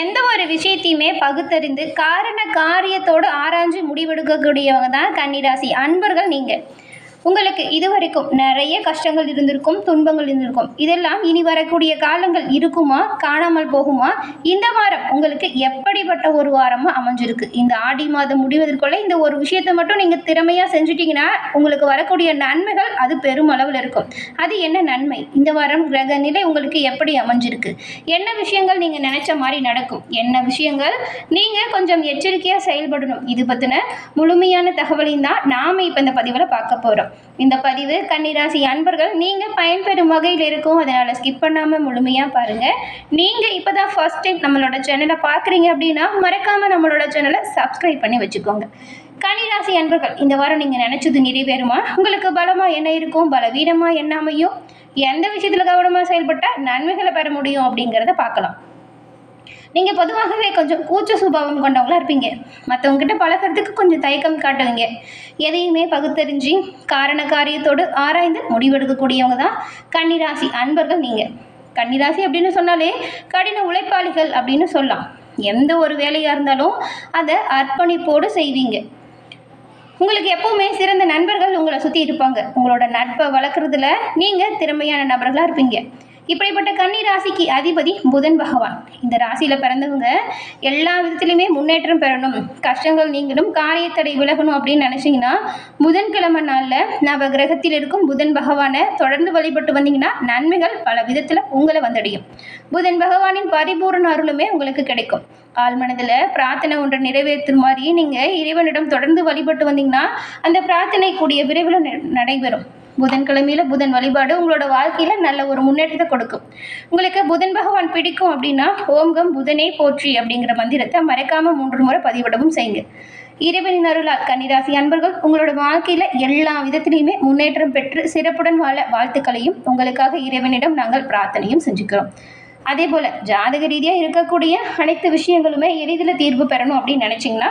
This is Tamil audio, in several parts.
எந்த ஒரு விஷயத்தையுமே பகுத்தறிந்து காரண காரியத்தோடு ஆராய்ஞ்சு முடிவெடுக்கக்கூடியவங்க தான் கன்னிராசி. அன்பர்கள் நீங்கள் உங்களுக்கு இதுவரைக்கும் நிறைய கஷ்டங்கள் இருந்திருக்கும் துன்பங்கள் இருந்திருக்கும். இதெல்லாம் இனி வரக்கூடிய காலங்கள் இருக்குமா? காணாமல் போகுமா? இந்த வாரம் உங்களுக்கு எப்படிப்பட்ட ஒரு வாரமாக அமைஞ்சிருக்கு? இந்த ஆடி மாதம் முடிவதற்குள்ள இந்த ஒரு விஷயத்தை மட்டும் நீங்கள் திறமையாக செஞ்சுட்டிங்கன்னா உங்களுக்கு வரக்கூடிய நன்மைகள் அது பெருமளவில் இருக்கும். அது என்ன நன்மை? இந்த வாரம் கிரக நிலை உங்களுக்கு எப்படி அமைஞ்சிருக்கு? என்ன விஷயங்கள் நீங்கள் நினச்ச மாதிரி நடக்கும்? என்ன விஷயங்கள் நீங்கள் கொஞ்சம் எச்சரிக்கையாக செயல்படணும்? இது பற்றின முழுமையான தகவலையும் தான் நாம் இப்போ இந்த பதிவில் பார்க்க போகிறோம் இந்த பதிவு கன்னிராசி அன்பர்கள் நீங்கள் பயன்பெறும் வகையில் இருக்கும். அதனால் ஸ்கிப் பண்ணாமல் முழுமையாக பாருங்கள் நீங்கள் இப்போ தான் ஃபர்ஸ்ட் டைம் நம்மளோட சேனலை பார்க்குறீங்க அப்படின்னா மறக்காமல் நம்மளோட சேனலை சப்ஸ்கிரைப் பண்ணி வச்சுக்கோங்க. கன்னிராசி அன்பர்கள் இந்த வாரம் நீங்கள் நினச்சது நிறைவேறுமா? உங்களுக்கு பலமாக என்ன இருக்கும்? பலவீனமாக என்ன அமையும்? எந்த விஷயத்தில் கவனமாக செயல்பட்டால் நன்மைகளை பெற முடியும் அப்படிங்கிறத பார்க்கலாம். நீங்கள் பொதுவாகவே கொஞ்சம் கூச்ச சுபாவம் கொண்டவங்களா இருப்பீங்க. மற்றவங்ககிட்ட பழகிறதுக்கு கொஞ்சம் தயக்கம் காட்டுவீங்க. எதையுமே பகுத்தறிஞ்சு காரண காரியத்தோடு ஆராய்ந்து முடிவெடுக்கக்கூடியவங்க தான் கன்னிராசி அன்பர்கள் நீங்கள் கன்னிராசி அப்படின்னு சொன்னாலே கடின உழைப்பாளிகள் அப்படின்னு சொல்லலாம். எந்த ஒரு வேலையாக இருந்தாலும் அதை அர்ப்பணிப்போடு செய்வீங்க. உங்களுக்கு எப்போவுமே சிறந்த நண்பர்கள் உங்களை சுற்றி இருப்பாங்க. உங்களோட நட்பை வளர்க்குறதுல நீங்கள் திறமையான நபர்களாக இருப்பீங்க. இப்படிப்பட்ட கன்னி ராசிக்கு அதிபதி புதன் பகவான். இந்த ராசியில் பிறந்தவங்க எல்லா விதத்துலையுமே முன்னேற்றம் பெறணும். கஷ்டங்கள் நீங்களும் காரியத்தடை விலகணும் அப்படின்னு நினச்சிங்கன்னா புதன்கிழமை நாளில் நவ கிரகத்தில் இருக்கும் புதன் பகவானை தொடர்ந்து வழிபட்டு வந்தீங்கன்னா நன்மைகள் பல விதத்தில் உங்களை வந்தடையும். புதன் பகவானின் பரிபூரண அருளுமே உங்களுக்கு கிடைக்கும். ஆழ்மனதில் பிரார்த்தனை ஒன்றை நிறைவேற்றும் மாதிரி நீங்கள் இறைவனிடம் தொடர்ந்து வழிபட்டு வந்தீங்கன்னா அந்த பிரார்த்தனை கூடிய விரைவில் நடைபெறும். புதன்கிழமையில புதன் வழிபாடு உங்களோட வாழ்க்கையில் நல்ல ஒரு முன்னேற்றத்தை கொடுக்கும். உங்களுக்கு புதன் பகவான் பிடிக்கும் அப்படின்னா ஓம்கம் புதனே போற்றி அப்படிங்கிற மந்திரத்தை மறக்காம மூன்று முறை பதிவிடவும் செய்யுங்க. இறைவனின் அருளால் கன்னிராசி அன்பர்கள் உங்களோட வாழ்க்கையில் எல்லா விதத்திலையுமே முன்னேற்றம் பெற்று சிறப்புடன் வாழ வாழ்த்துக்களையும் உங்களுக்காக இறைவனிடம் நாங்கள் பிரார்த்தனையும் செஞ்சுக்கிறோம். அதே போல் ஜாதக ரீதியாக இருக்கக்கூடிய அனைத்து விஷயங்களுமே எளிதில் தீர்வு பெறணும் அப்படின்னு நினச்சிங்கன்னா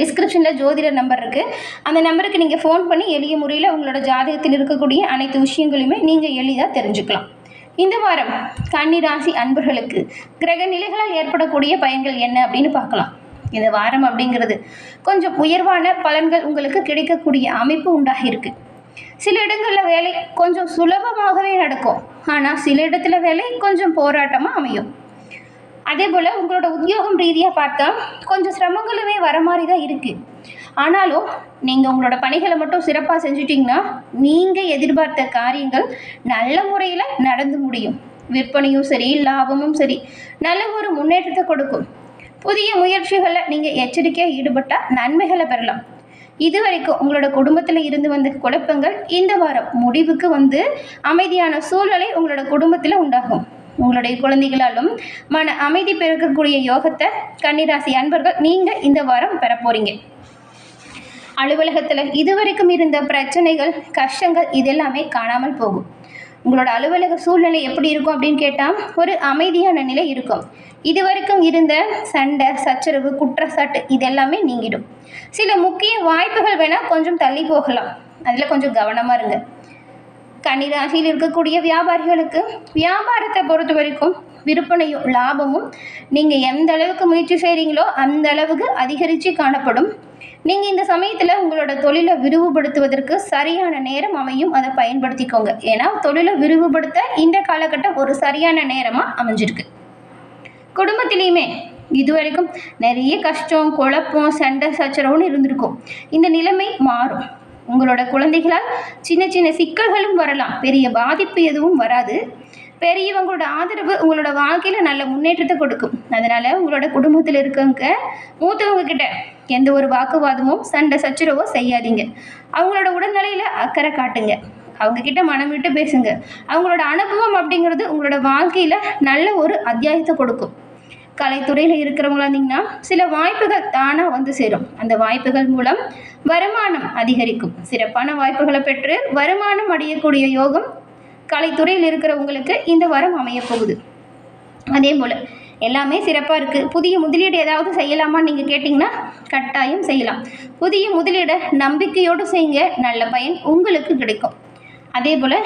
டிஸ்கிரிப்ஷனில் ஜோதிட நம்பர் இருக்குது அந்த நம்பருக்கு நீங்கள் ஃபோன் பண்ணி எளிய முறையில் உங்களோட ஜாதகத்தில் இருக்கக்கூடிய அனைத்து விஷயங்களையுமே நீங்கள் எளிதாக தெரிஞ்சுக்கலாம். இந்த வாரம் கன்னிராசி அன்பர்களுக்கு கிரக நிலைகளால் ஏற்படக்கூடிய பயன்கள் என்ன அப்படின்னு பார்க்கலாம். இந்த வாரம் அப்படிங்கிறது கொஞ்சம் உயர்வான பலன்கள் உங்களுக்கு கிடைக்கக்கூடிய அமைப்பு உண்டாகியிருக்கு சில இடங்களில் வேலை கொஞ்சம் சுலபமாகவே நடக்கும். ஆனால் சில இடத்துல வேலை கொஞ்சம் போராட்டமாக அமையும். அதே போல் உங்களோட உத்தியோகம் ரீதியாக பார்த்தா கொஞ்சம் சிரமங்களுமே வர மாதிரி தான் இருக்குது ஆனாலும் நீங்கள் உங்களோட பணிகளை மட்டும் சிறப்பாக செஞ்சுட்டிங்கன்னா நீங்கள் எதிர்பார்த்த காரியங்கள் நல்ல முறையில் நடந்து முடியும். விற்பனையும் சரி லாபமும் சரி நல்ல ஒரு முன்னேற்றத்தை கொடுக்கும். புதிய முயற்சிகளில் நீங்கள் எச்சரிக்கையாக ஈடுபட்டால் நன்மைகளை பெறலாம். இது வரைக்கும் உங்களோட குடும்பத்தில் இருந்து வந்த குழப்பங்கள் இந்த வாரம் முடிவுக்கு வந்து அமைதியான சூழ்நிலை உங்களோட குடும்பத்தில் உண்டாகும். உங்களுடைய குழந்தைகளாலும் மன அமைதி பெருக்கக்கூடிய யோகத்தை கன்னிராசி அன்பர்கள் நீங்கள் இந்த வாரம் பெற போகிறீங்க அலுவலகத்தில் இதுவரைக்கும் இருந்த பிரச்சனைகள் கஷ்டங்கள் இதெல்லாமே காணாமல் போகும். உங்களோட அலுவலக சூழ்நிலை எப்படி இருக்கும் அப்படின்னு கேட்டால் ஒரு அமைதியான நிலை இருக்கும். இதுவரைக்கும் இருந்த சண்டை சச்சரவு குற்றச்சாட்டு இதெல்லாமே நீங்கிடும். சில முக்கிய வாய்ப்புகள் வேணால் கொஞ்சம் தள்ளி போகலாம். அதில் கொஞ்சம் கவனமாக இருங்க. கன்னிராசியில் இருக்கக்கூடிய வியாபாரிகளுக்கு வியாபாரத்தை பொறுத்த வரைக்கும் விற்பனையும் லாபமும் நீங்கள் எந்த அளவுக்கு முயற்சி செய்கிறீங்களோ அந்த அளவுக்கு அதிகரித்து காணப்படும். நீங்கள் இந்த சமயத்தில் உங்களோட தொழிலை விரிவுபடுத்துவதற்கு சரியான நேரம் அமையும். அதை பயன்படுத்திக்கோங்க. ஏன்னா தொழிலை விரிவுபடுத்த இந்த காலகட்டம் ஒரு சரியான நேரமாக அமைஞ்சிருக்கு. குடும்பத்திலையுமே இதுவரைக்கும் நிறைய கஷ்டம் குழப்பம் சண்டை சச்சரவுன்னு இருந்திருக்கும். இந்த நிலைமை மாறும். உங்களோட குழந்தைகளால் சின்ன சின்ன சிக்கல்களும் வரலாம். பெரிய பாதிப்பு எதுவும் வராது. பெரியவங்களோட ஆதரவு உங்களோட வாழ்க்கையில் நல்ல முன்னேற்றத்தை கொடுக்கும். அதனால் உங்களோட குடும்பத்தில் இருக்கவங்க மூத்தவங்க கிட்ட எந்த ஒரு வாக்குவாதமும் சண்டை சச்சரவோ செய்யாதீங்க. அவங்களோட உடல்நிலையில் அக்கறை காட்டுங்க. அவங்கக்கிட்ட மனம் விட்டு பேசுங்க. அவங்களோட அனுபவம் அப்படிங்கிறது உங்களோட வாழ்க்கையில் நல்ல ஒரு அத்தியாயத்தை கொடுக்கும். கலைத்துறையில் இருக்கிறவங்களா இருந்தீங்கன்னா சில வாய்ப்புகள் தானாக வந்து சேரும். அந்த வாய்ப்புகள் மூலம் வருமானம் அதிகரிக்கும். சிறப்பான வாய்ப்புகளை பெற்று வருமானம் அடையக்கூடிய யோகம் கலைத்துறையில் இருக்கிறவங்களுக்கு இந்த வாரம் அமையப்போகுது அதே போல் எல்லாமே சிறப்பாக இருக்குது புதிய முதலீடு ஏதாவது செய்யலாமான்னு நீங்கள் கேட்டிங்கன்னா கட்டாயம் செய்யலாம். புதிய முதலீடை நம்பிக்கையோடு செய்யுங்க. நல்ல பயன் உங்களுக்கு கிடைக்கும். அதே போல்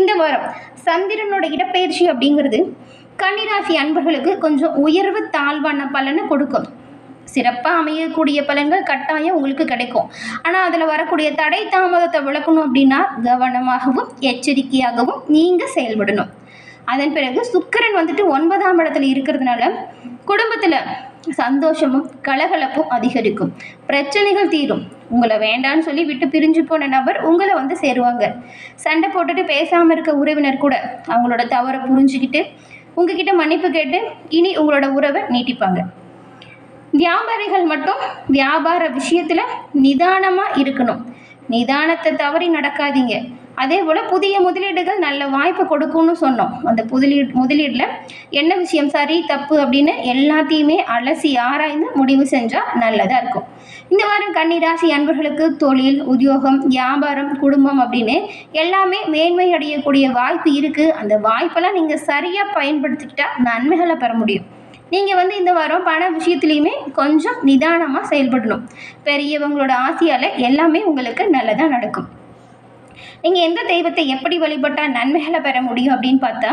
இந்த வாரம் சந்திரனோட இடப்பெயர்ச்சி அப்படிங்கிறது கன்னிராசி அன்பர்களுக்கு கொஞ்சம் உயர்வு தாழ்வான பலனை கொடுக்கும். சிறப்பாக அமையக்கூடிய பலன்கள் கட்டாயம் உங்களுக்கு கிடைக்கும். ஆனால் அதில் வரக்கூடிய தடை தாமதத்தை விளக்கணும் அப்படின்னா கவனமாகவும் எச்சரிக்கையாகவும் நீங்கள் செயல்படணும். அதன் பிறகு சுக்கரன் வந்துட்டு ஒன்பதாம் இடத்துல இருக்கிறதுனால குடும்பத்தில் சந்தோஷமும் கலகலப்பும் அதிகரிக்கும். பிரச்சனைகள் தீரும். உங்களை வேண்டான்னு சொல்லி விட்டு பிரிஞ்சு போன நபர் உங்களை வந்து சேருவாங்க. சண்டை போட்டுட்டு பேசாமல் இருக்க உறவினர் கூட அவங்களோட தவறை புரிஞ்சுக்கிட்டு உங்ககிட்ட மன்னிப்பு கேட்டு இனி உங்களோட உறவை நீட்டிப்பாங்க. வியாபாரிகள் மட்டும் வியாபார விஷயத்தில் நிதானமாக இருக்கணும். நிதானத்தை தவறி நடக்காதீங்க. அதே போல் புதிய முதலீடுகள் நல்ல வாய்ப்பு கொடுக்கும்னு சொன்னோம். அந்த முதலீடு முதலீடில் என்ன விஷயம்? சரி தப்பு அப்படின்னு எல்லாத்தையுமே அலசி ஆராய்ந்து முடிவு செஞ்சால் நல்லதாக இருக்கும். இந்த வாரம் கன்னிராசி அன்பர்களுக்கு தொழில் உத்தியோகம் வியாபாரம் குடும்பம் அப்படின்னு எல்லாமே மேன்மை அடையக்கூடிய வாய்ப்பு இருக்குது அந்த வாய்ப்பெல்லாம் நீங்கள் சரியாக பயன்படுத்திக்கிட்டா நன்மைகளை பெற முடியும். நீங்கள் வந்து இந்த வாரம் பண விஷயத்துலையுமே கொஞ்சம் நிதானமாக செயல்படணும். பெரியவங்களோட ஆசையால் எல்லாமே உங்களுக்கு நல்லதாக நடக்கும். நீங்கள் எந்த தெய்வத்தை எப்படி வழிபட்டால் நன்மைகளை பெற முடியும் அப்படின்னு பார்த்தா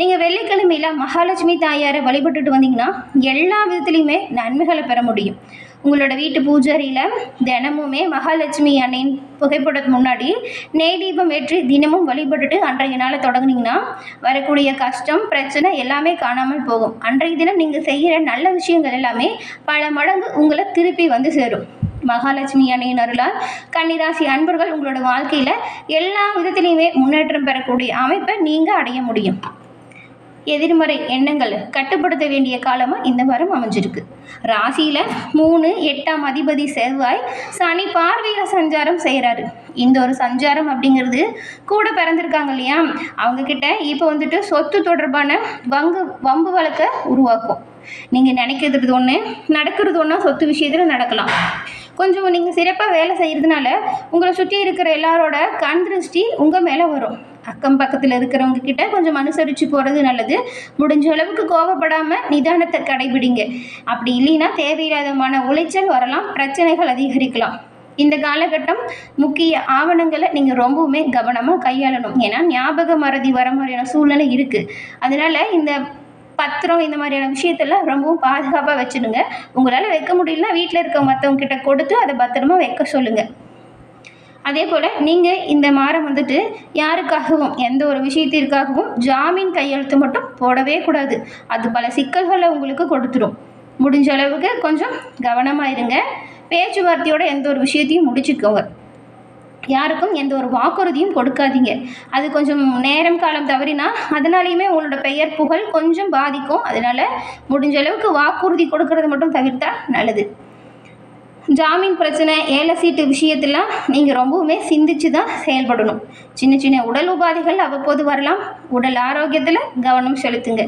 நீங்கள் வெள்ளிக்கிழமையில் மகாலட்சுமி தாயாரை வழிபட்டுட்டு வந்தீங்கன்னா எல்லா விதத்துலேயுமே நன்மைகளை பெற முடியும். உங்களோட வீட்டு பூஜாரியில் தினமுமே மகாலட்சுமி அன்னையின் புகைப்படத்துக்கு முன்னாடி நெய் தீபம் ஏற்றி தினமும் வழிபட்டுட்டு அன்றைய நாளை தொடங்குனீங்கன்னா வரக்கூடிய கஷ்டம் பிரச்சனை எல்லாமே காணாமல் போகும். அன்றைய தினம் நீங்கள் செய்கிற நல்ல விஷயங்கள் எல்லாமே பல மடங்கு உங்களை திருப்பி வந்து சேரும். மகாலட்சுமி அன்னையின் அருளால் கன்னிராசி அன்பர்கள் உங்களோட வாழ்க்கையில் எல்லா விதத்திலையுமே முன்னேற்றம் பெறக்கூடிய அமைப்பை நீங்கள் அடைய முடியும். எதிர்மறை எண்ணங்கள் கட்டுப்படுத்த வேண்டிய காலமாக இந்த வாரம் அமைஞ்சிருக்கு. ராசியில் மூணு எட்டாம் அதிபதி செவ்வாய் சனி பார்வையில் சஞ்சாரம் செய்கிறாரு இந்த ஒரு சஞ்சாரம் அப்படிங்கிறது கூட பிறந்திருக்காங்க இல்லையா? அவங்கக்கிட்ட இப்போ வந்துட்டு சொத்து தொடர்பான வங்கு வம்பு வழக்கை உருவாக்கும். நீங்கள் நினைக்கிறது ஒன்று நடக்கிறது ஒன்றா சொத்து விஷயத்தில் நடக்கலாம். கொஞ்சம் நீங்கள் சிறப்பாக வேலை செய்கிறதுனால உங்களை சுற்றி இருக்கிற எல்லாரோட கண் திருஷ்டி உங்கள் மேலே வரும். அக்கம் பக்கத்தில் இருக்கிறவங்க கிட்ட கொஞ்சம் அனுசரித்து போகிறது நல்லது. முடிஞ்ச அளவுக்கு கோவப்படாமல் நிதானத்தை கடைபிடிங்க. அப்படி இல்லைன்னா தேவையில்லாத மன உளைச்சல் வரலாம் பிரச்சனைகள் அதிகரிக்கலாம். இந்த காலகட்டம் முக்கிய ஆவணங்களை நீங்கள் ரொம்பவுமே கவனமாக கையாளணும். ஏன்னா ஞாபக மறதி வர மாதிரியான சூழ்நிலை இருக்குது அதனால் இந்த பத்திரம் இந்த மாதிரியான விஷயத்தெல்லாம் ரொம்பவும் பாதுகாப்பாக வச்சுடுங்க. உங்களால் வைக்க முடியலனா வீட்டில் இருக்க மற்றவங்க கிட்ட கொடுத்து அதை பத்திரமா வைக்க சொல்லுங்கள் அதே போல் நீங்கள் இந்த மாதம் வந்துட்டு யாருக்காகவும் எந்த ஒரு விஷயத்திற்காகவும் ஜாமீன் கையெழுத்து மட்டும் போடவே கூடாது. அது பல சிக்கல்களை உங்களுக்கு கொடுத்துரும் முடிஞ்ச அளவுக்கு கொஞ்சம் கவனமாக இருங்க. பேச்சுவார்த்தையோட எந்த ஒரு விஷயத்தையும் முடிச்சுக்கோங்க. யாருக்கும் எந்த ஒரு வாக்குறுதியும் கொடுக்காதீங்க. அது கொஞ்சம் நேரம் காலம் தவறினா அதனாலேயுமே உங்களோட பெயர் புகழ் கொஞ்சம் பாதிக்கும். அதனால் முடிஞ்ச அளவுக்கு வாக்குறுதி கொடுக்கறது மட்டும் தவிர்த்தா நல்லது. ஜாமீன் பிரச்சனை ஏழை சீட்டு விஷயத்தில் நீங்கள் ரொம்பவுமே சிந்திச்சு தான் செயல்படணும். சின்ன சின்ன உடல் உபாதைகள் அவ்வப்போது வரலாம். உடல் ஆரோக்கியத்தில் கவனம் செலுத்துங்க.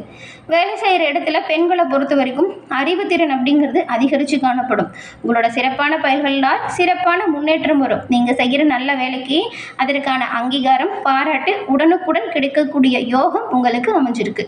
வேலை செய்கிற இடத்துல பெண்களை பொறுத்த வரைக்கும் அறிவுத்திறன் அப்படிங்கிறது அதிகரித்து காணப்படும். உங்களோட சிறப்பான பயிர்களால் சிறப்பான முன்னேற்றம் வரும். நீங்கள் செய்கிற நல்ல வேலைக்கு அதற்கான அங்கீகாரம் பாராட்டு உடனுக்குடன் கிடைக்கக்கூடிய யோகம் உங்களுக்கு அமைஞ்சிருக்கு.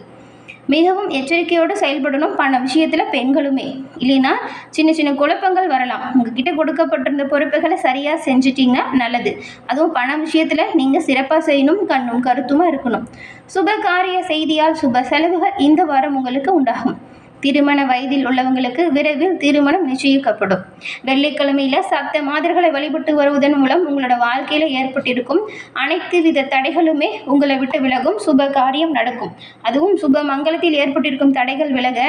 மிகவும் எச்சரிக்கையோடு செயல்படணும் பண விஷயத்தில் பெண்களுமே. இல்லைன்னா சின்ன சின்ன குழப்பங்கள் வரலாம். உங்ககிட்ட கொடுக்கப்பட்டிருந்த பொறுப்புகளை சரியாக செஞ்சிட்டிங்கன்னா நல்லது. அதுவும் பண விஷயத்தில் நீங்கள் சிறப்பாக செய்யணும் கண்ணும் கருத்துமாக இருக்கணும். சுப காரிய செய்தியால் சுப செலவுகள் இந்த வாரம் உங்களுக்கு உண்டாகும். திருமண வயதில் உள்ளவங்களுக்கு விரைவில் திருமணம் நிச்சயிக்கப்படும். வெள்ளிக்கிழமையில சப்த மாதர்களை வழிபட்டு வருவதன் மூலம் உங்களோட வாழ்க்கையில் ஏற்பட்டிருக்கும் அனைத்து வித தடைகளுமே உங்களை விட்டு விலகும். சுப காரியம் நடக்கும். அதுவும் சுப மங்கலத்தில் ஏற்பட்டிருக்கும் தடைகள் விலக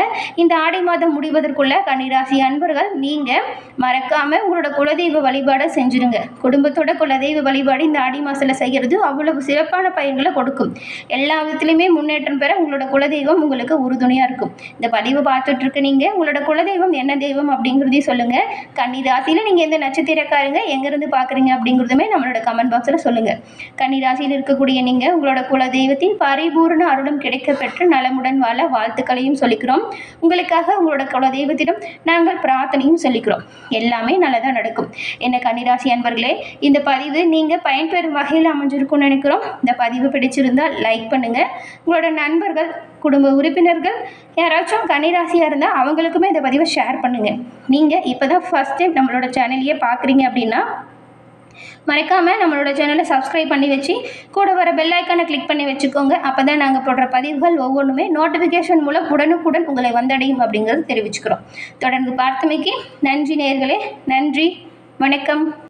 இந்த ஆடை மாதம் முடிவதற்குள்ள கன்னிராசி அன்பர்கள் நீங்கள் மறக்காம உங்களோட குலதெய்வ வழிபாடை செஞ்சுருங்க. குடும்பத்தோட குலதெய்வ வழிபாடு இந்த ஆடி மாதத்தில் செய்கிறது அவ்வளவு சிறப்பான பயன்களை கொடுக்கும். எல்லா விதத்துலையுமே முன்னேற்றம் பெற உங்களோட குலதெய்வம் உங்களுக்கு உறுதுணையாக இருக்கும். இந்த பதிவு பார்த்துட்டு நீங்கள் உங்களோட குலதெய்வம் என்ன தெய்வம் அப்படிங்கிறதையும் சொல்லுங்கள் கன்னி ராசியில் நீங்கள் எந்த நட்சத்திரக்காரங்க எங்கேருந்து பார்க்குறீங்க அப்படிங்கிறதுமே நம்மளோட கமெண்ட் பாக்ஸில் சொல்லுங்கள் கன்னி ராசியில் இருக்கக்கூடிய நீங்கள் உங்களோட குலதெய்வத்தின் பரிபூர்ண அருளும் கிடைக்க பெற்று நலமுடன் வாழ வாழ்த்துக்களையும் சொல்லிக்கிறோம். உங்களுக்காக உங்களோட குலதெய்வத்திடம் நாங்கள் பிரார்த்தனையும் சொல்லிக்கிறோம். எல்லாமே நல்லதாக நடக்கும். என்ன கன்னிராசி அன்பர்களே இந்த பதிவு நீங்கள் பயன்பெறும் வகையில் அமைஞ்சிருக்கும்னு நினைக்கிறோம். இந்த பதிவு பிடிச்சிருந்தால் லைக் பண்ணுங்கள் உங்களோட நண்பர்கள் குடும்ப உறுப்பினர்கள் யாராச்சும் கன்னிராசியாக இருந்தால் அவங்களுக்குமே இந்த பதிவை ஷேர் பண்ணுங்கள் நீங்கள் இப்போ தான் ஃபஸ்ட் டைம் நம்மளோட சேனலையே பார்க்குறீங்க அப்படின்னா மறக்காமல் நம்மளோட சேனலை சப்ஸ்கிரைப் பண்ணி வச்சு கூட வர பெல் ஐக்கானை கிளிக் பண்ணி வச்சுக்கோங்க. அப்போ தான் நாங்கள் போடுற பதிவுகள் ஒவ்வொன்றுமே நோட்டிஃபிகேஷன் மூலம் உடனுக்குடன் உங்களை வந்தடையும் அப்படிங்கிறது தெரிவிச்சுக்கிறோம். தொடர்ந்து பார்த்தமைக்கு நன்றி நேயர்களே நன்றி வணக்கம்.